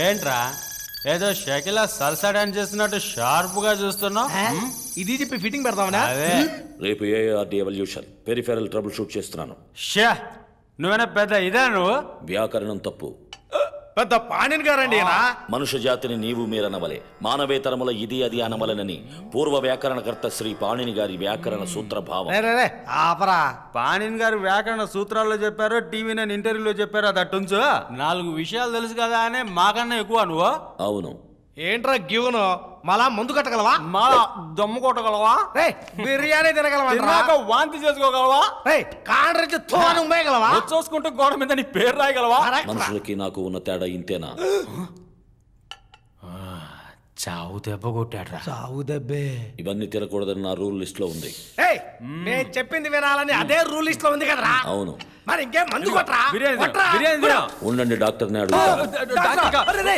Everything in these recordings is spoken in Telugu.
ఏంట్రా? ఏదో షకిల సల్సా డాన్స్ చేస్తున్నట్టు షార్ప్గా చూస్తున్నావు ఇది చెప్పి ఫిట్టింగ్ పెడదామనా అదే. రేపు ARD evolution peripheral trouble shoot చేస్తున్నాను. షా నువ్వేనా పెద్ద ఇదే నువ్వు? వ్యాకరణం తప్పు. పెద్ద పాణిని గారండి. మనుష్య జాతిని నీవు మీరనవలే. మానవేతరముల ఇది అది అనవలనని పూర్వ వ్యాకరణకర్త శ్రీ పాణిని గారి వ్యాకరణ సూత్ర భావం. ఆపరా. పాణిన్ గారు వ్యాకరణ సూత్రాల్లో చెప్పారు టీవీ నేను ఇంటర్వ్యూలో చెప్పారు అది అట్టుంచు. నాలుగు విషయాలు తెలుసు కదా అని మాకన్నా ఎక్కువ నువ్వు? అవును. ఏంట్రా గివ్ను? మళ్ళా ముందు కట్టగలవా? మా దమ్ము కొట్టగలవా? రే బిర్యానీ తినగలవా తిన్నాక వాంతి చేసుకోగలవా? రే కాండ్రించి తోను ఉమ్మేయగలవా? చూసుకుంటూ గోడ మీద నీ పేరు రాయగలవా? మనుషులకి నాకు ఉన్న తేడా ఇంతేనా? చావు దెబ్బ కొట్టాడ్రా. చావు దెబ్బే. ఇవన్నీ తినకూడదని నా రూల్ లిస్ట్లో ఉంది. ఏయ్ నేను చెప్పింది వినాలని అదే రూల్ లిస్ట్లో ఉంది కదరా? అవును. మరి ఇంకేం మందు కొట్రా? బిర్యానీ తిను, కొట్రా. బిర్యానీ తిను. ఉండండి డాక్టర్ని డాక్టర్, అరే.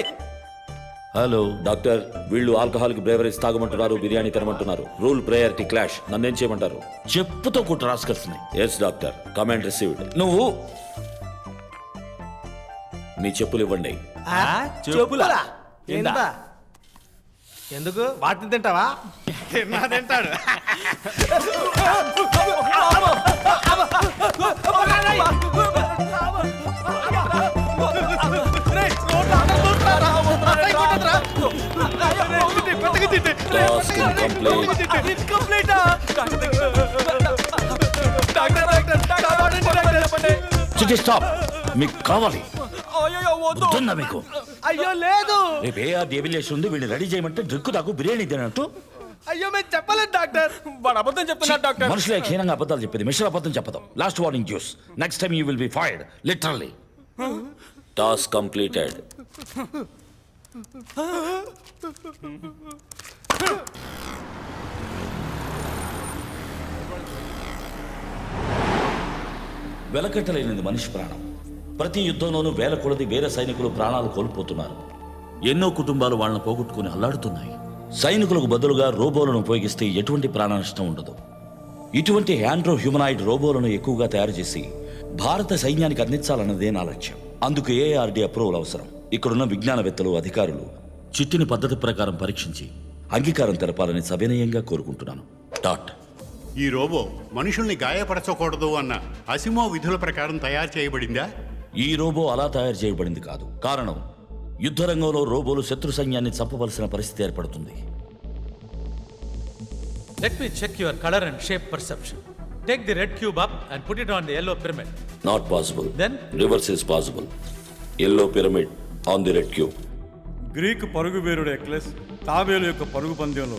హలో డాక్టర్ వీళ్ళు ఆల్కహాలిక్ బ్రేవరీస్ తాగమంటున్నారు బిర్యానీ తినమంటున్నారు రూల్ ప్రయారిటీ క్లాష్ నన్నేం చేయమంటారు చెప్పుతో కుట్ర రాసుకొస్తున్నాయి ఎస్ డాక్టర్ కమాండ్ రిసీవ్డ్ నువ్వు మీ చెప్పులు ఇవ్వండి ఆ, చెప్పులా? ఏందా? ఏందా? ఎందుకు వాటిని తింటావా తిన్నా తింటాడు టాస్క్ కంప్లీట్ చిటి స్టాప్ మీకు కావాలి మీకు అయ్యో లేదు రేపు ఏ డెవిలేషన్ ఉంది వీళ్ళు రెడీ చేయమంటే డ్రిక్కు తాకు బిర్యానీ తినట్టు అయ్యో మేము చెప్పలేదు డాక్టర్ వాడు అబద్ధం చెప్తున్నాడు డాక్టర్ మనుషులే క్షీణంగా అబద్ధాలు చెప్పేది మిషన్ అబద్ధం చెప్పదు last warning juice next time you will be fired literally task completed వెలకట్టలేనిది మనిషి ప్రాణం. ప్రతి యుద్ధంలోనూ వేల కొలది వేరే సైనికులు ప్రాణాలు కోల్పోతున్నారు. ఎన్నో కుటుంబాలు వాళ్ళని పోగొట్టుకుని అల్లాడుతున్నాయి. సైనికులకు బదులుగా రోబోలను ఉపయోగిస్తే ఎటువంటి ప్రాణ నష్టం ఉండదు. ఇటువంటి హ్యాండ్రో హ్యూమనాయిడ్ రోబోలను ఎక్కువగా తయారు చేసి భారత సైన్యానికి అందించాలన్నదే నా లక్ష్యం. అందుకు ఏఆర్డి అప్రూవల్ అవసరం. ఇక్కడున్న విజ్ఞానవేత్తలు అధికారులు చిట్టిని పద్ధతి ప్రకారం పరీక్షించి అంగీకారం తెలపాలని సవినయంగా కోరుకుంటున్నాను. డాట్. ఈ రోబో మనుషుల్ని గాయపరచకూడదు అన్న అసిమో విధుల ప్రకారం తయారు చేయబడిందా? ఈ రోబో అలా తయారు చేయబడింది కాదు. కారణం యుద్ధరంగంలో రోబోలు శత్రు సైన్యాన్ని చంపవలసిన పరిస్థితి ఏర్పడుతుంది. Let me check your color and shape perception. Take the red cube up and put it on the yellow pyramid. Not possible Then? Reverse is possible yellow pyramid on the red cube Greek పరుగు వీరుడు ఎక్లెస్ తాబేలు యొక్క పరుగు పందెంలో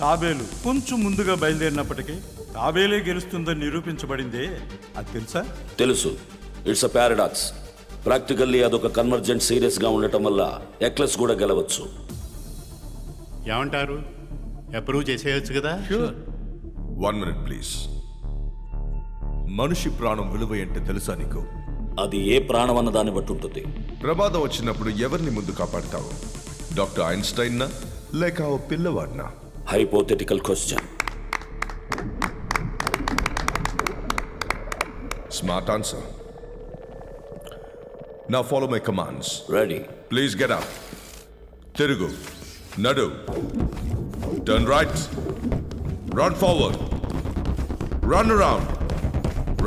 తాబేలు కొంచెం ముందుగా బయలుదేరినప్పటికీ తాబేలే గెలుస్తుందని నిరూపించబడిందే. అది తెలుసా? తెలుసు. ఇట్స్ అ పారాడాక్స్ ప్రాక్టికల్లీ అదొక కన్వర్జెంట్ సీరియస్గా ఉండటం వల్ల ఎక్లెస్ కూడా గెలవచ్చు. ఏమంటారు? అప్రూవ్ చేసేయచ్చు కదా? వన్ మినిట్ ప్లీజ్ మనిషి ప్రాణం విలువ ఏంటో తెలుసా నీకు? అది ఏ ప్రాణం అన్న దాన్ని బట్టి ఉంటుంది. ప్రమాదం వచ్చినప్పుడు ఎవరిని ముందు కాపాడతావు? డాక్టర్ ఐన్స్టైన్నా లేక ఓ పిల్లవాడినా? హైపోథెటికల్ క్వశ్చన్ స్మార్ట్ ఆన్సర్ నా follow my commands ready please get up తిరుగు. నడు. Turn right run forward run around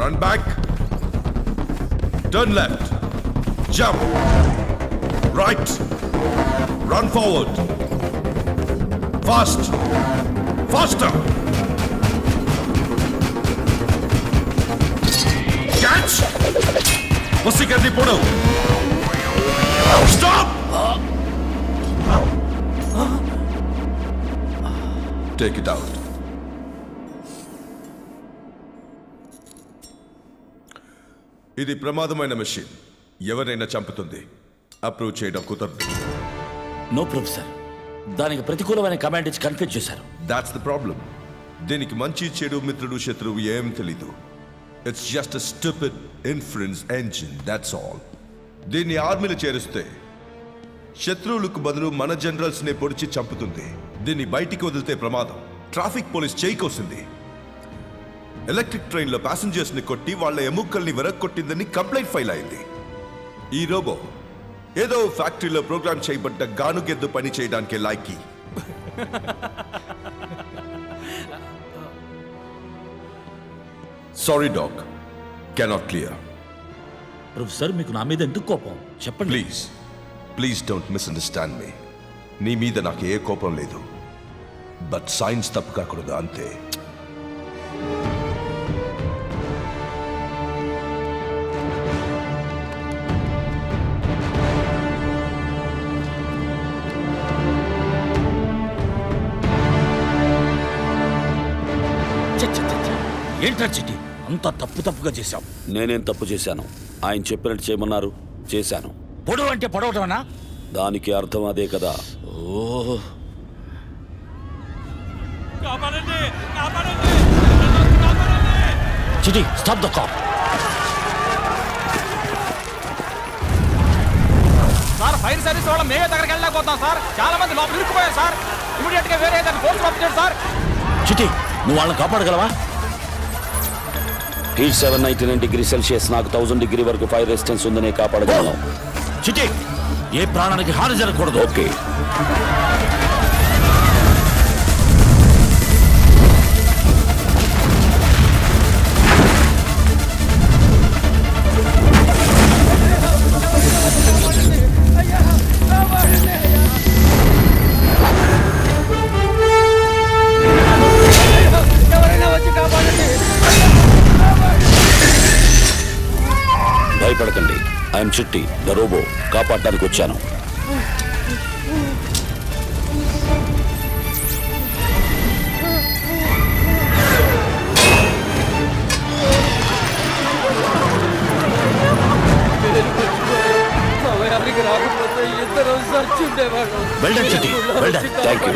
run back Turn left. Jump. Right. Run forward. Fast. Faster. Catch. Vasikati Pudu. Stop! Take it out. ఇది ప్రమాదమైన మెషిన్. ఎవరైనా చంపుతుంది. అప్రూవ్ చేయడం కుదరదు. నో ప్రొఫెసర్ దానికి ప్రతికూలమైన కమాండ్ ఇచ్చి కన్ఫ్యూజ్ చేశారు. దాట్స్ ద ప్రాబ్లం దీనికి మంచి చెడు మిత్రుడు శత్రువు ఏం తెలీదు. It's just stupid influence engine that's all దీన్ని ఆర్మీలో చేరిస్తే శత్రువులకు బదులు మన జనరల్స్ని పొడిచి చంపుతుంది. దీన్ని బయటికి వదిలితే ప్రమాదం. Traffic police చేయికొస్తుంది. ఎలక్ట్రిక్ ట్రైన్లో ప్యాసింజర్స్ని కొట్టి వాళ్ళ ఎముకల్ని వెరక్కొట్టిందని కంప్లైంట్ ఫైల్ అయింది. ఈ రోబో ఏదో ఫ్యాక్టరీలో ప్రోగ్రామ్ చేయబడ్డ గానుగెద్దు పని చేయడానికి లాయకి. Sorry dog cannot clear professor మీకు నా మీద ఎందుకు కోపం? చెప్పండి. ప్లీజ్ ప్లీజ్ డోంట్ మిస్అండర్స్టాండ్ మీ నీ మీద నాకు ఏ కోపం లేదు. బట్ సైన్స్ తప్పు కాకూడదు అంతే. ఏంట్రా చిట్టి అంత తప్పు తప్పుగా చేశావు. నేనేం తప్పు చేశాను? ఆయన చెప్పినట్టు చేయమన్నారు. చేశాను. పొడవు అంటే పొడవటమనా? దానికి అర్థం అదే కదా. ఓ Chitti stop the cop sir fire service వాళ్ళ మేమే దగ్గరికి వెళ్ళలేకపోతాం సార్. చాలా మంది లోపల ఇరుక్కుపోయారు సార్. ఇమీడియట్గా వేరే ఏదైనా ఫోర్స్ పంపించండి సార్. చిటి నువ్వు వాళ్ళని కాపాడగలవా? Heat seven ninety nine degree Celsius నాకు థౌసండ్ డిగ్రీ వరకు ఫైర్ రెసిస్టెన్స్ ఉందని కాపాడగలను. చిటి ఏ ప్రాణానికి హాని జరగకూడదు. ఓకే. భయపడకండి. ఐఎమ్ చిట్టి ద రోబో. కాపాడడానికి వచ్చాను. Well done Chitti well done thank you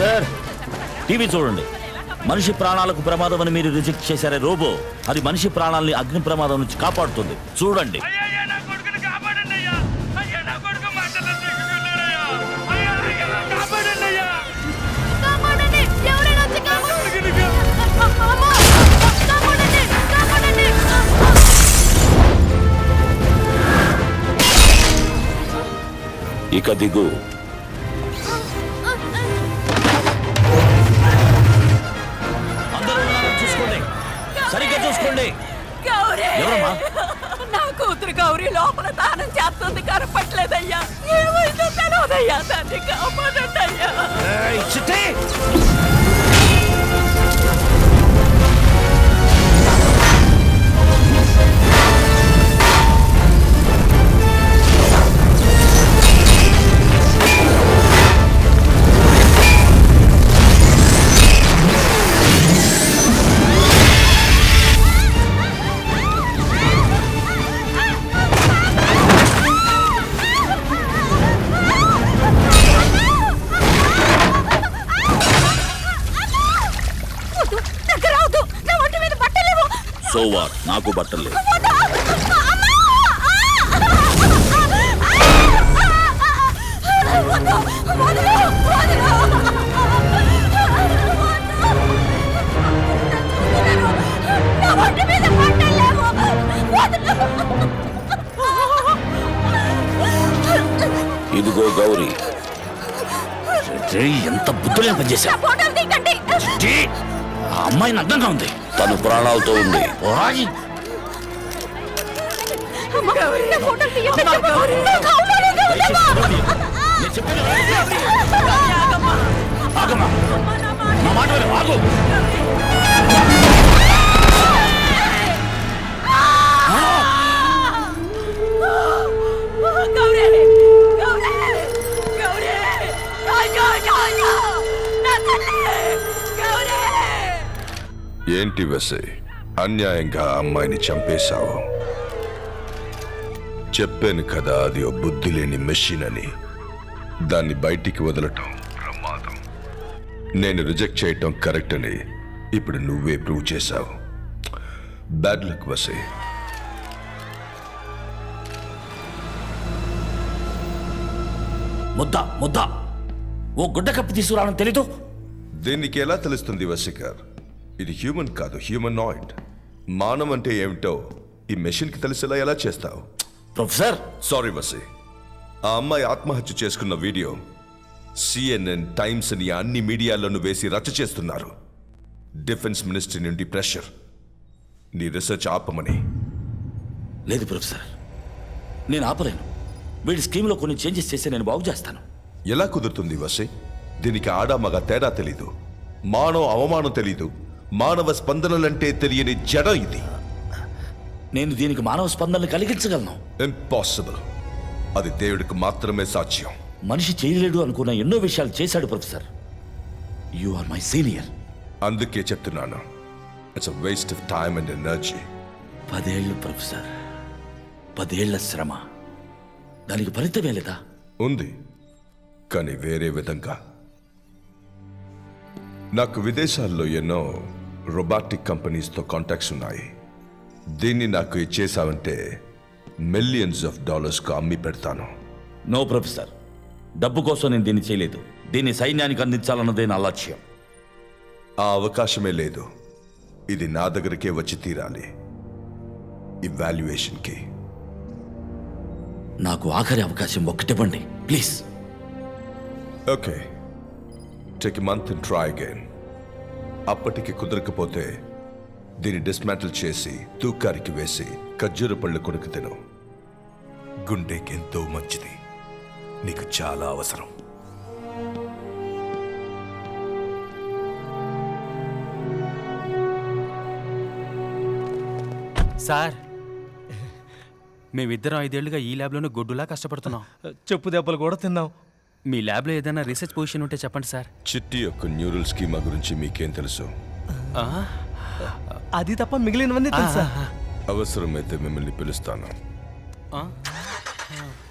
sir. TV చూడండి. మనిషి ప్రాణాలకు ప్రమాదం అని మీరు రిజెక్ట్ చేశారే రోబో అది మనిషి ప్రాణాలని అగ్ని ప్రమాదం నుంచి కాపాడుతుంది. చూడండి. ఇక దిగు. ఎవరమ్మా? నా కూతురు గౌరీ లోపల దానం చేస్తుంది కనపట్లేదయ్యా ఏమైందో తెలియదయ్యా దాన్ని కాపాడండి అయ్యా నాకు బట్టలు లేవు. ఇదిగో గౌరీ. ఎంత బుద్ధులేని పనిచేశా నా ఫోటోలు తీయకండి. చిట్టి ఆ అమ్మాయి నగ్నంగా ఉంది. తను ప్రాణాలతో ఉంది. గౌరీ. నా ఫోటోలు ఏంటి వెసే? అన్యాయంగా అమ్మాయిని చంపేశావు. చెప్పాను కదా అది ఓ బుద్ధి లేని మెషిన్ అని. దాన్ని బయటికి వదలటం ప్రమాదం. నేను రిజెక్ట్ చేయటం కరెక్ట్ అని ఇప్పుడు నువ్వే ప్రూవ్ చేశావు. బ్యాడ్ లక్ వసే. ముద్ద ముద్ద. ఓ గుడ్డ కప్పి తీసుకురావడం తెలీదు. దీనికి ఎలా తెలుస్తుంది వసికర్? ఇది హ్యూమన్ కాదు హ్యూమనాయిడ్ మానవం అంటే ఏమిటో ఈ మెషిన్కి తెలిసేలా ఎలా చేస్తావు? ప్రొఫెసర్! సారీ వసి. ఆ అమ్మాయి ఆత్మహత్య చేసుకున్న వీడియో సిఎన్ఎన్ టైమ్స్ అని అన్ని మీడియాలను వేసి రచ్చ చేస్తున్నారు. డిఫెన్స్ మినిస్ట్రీ నుండి ప్రెషర్. నీ రీసెర్చ్ ఆపమని. లేదు ప్రొఫెసర్. నేను ఆపలేను. వీడి స్కీమ్లో కొన్ని చేంజెస్ చేసి నేను బాగు చేస్తాను. ఎలా కుదురుతుంది వసి? దీనికి ఆడా మగ తేడా తెలీదు. మానవ అవమానం తెలీదు. మానవ స్పందనలంటే తెలియని జడ ఇది. నేను దీనికి మానవ స్పందనలు కలిగించగలను. ఇంపాసిబుల్ అది దేవుడికి మాత్రమే సాధ్యం. మనిషి చేయలేడు అనుకున్న ఎన్నో విషయాలు చేశాడు professor. You are my senior అందుకే చెప్తున్నాను. It's waste of time and energy పదేళ్ళు ప్రొఫెసర్. పదేళ్ళ శ్రమ. దానికి ఫలితమే లేదా? ఉంది. కానీ వేరే విధంగా. నాకు విదేశాల్లో ఎన్నో రొబాటిక్ కంపెనీస్తో కాంటాక్ట్స్ ఉన్నాయి. దీన్ని నాకు ఇచ్చేసావంటే మిలియన్స్ ఆఫ్ డాలర్స్కు అమ్మి పెడతాను. నో ప్రొఫెసర్ డబ్బు కోసం నేను దీన్ని చేయలేదు. దీన్ని సైన్యానికి అందించాలన్నదే నా లక్ష్యం. ఆ అవకాశమే లేదు. ఇది నా దగ్గరికే వచ్చి తీరాలి. ఇవాల్యుయేషన్కి నాకు ఆఖరి అవకాశం ఒక్కటివ్వండి please. Okay take month try again అప్పటికి కుదరకపోతే దీన్ని డిస్మాంటిల్ చేసి తూకారికి వేసి ఖర్జూర పళ్ళు కొడుకు తిను. గుండెకి ఎంతో మంచిది. నీకు చాలా అవసరం. సార్ మేమిద్దరం ఐదేళ్ళుగా ఈ ల్యాబ్లోనే గొడ్డులా కష్టపడుతున్నాం. చెప్పు దెబ్బలు కూడా తిన్నాం. మీ ల్యాబ్లో ఏదైనా రీసెర్చ్ పొజిషన్ ఉంటే చెప్పండి సార్ చిట్టి యొక్క న్యూరల్ స్కీమా గురించి మీకేం తెలుసు ఆ? అది తప్ప మిగిలినవన్నీ తెలుసా అవసరమైతే మిమ్మల్ని పిలుస్తాను ఆ?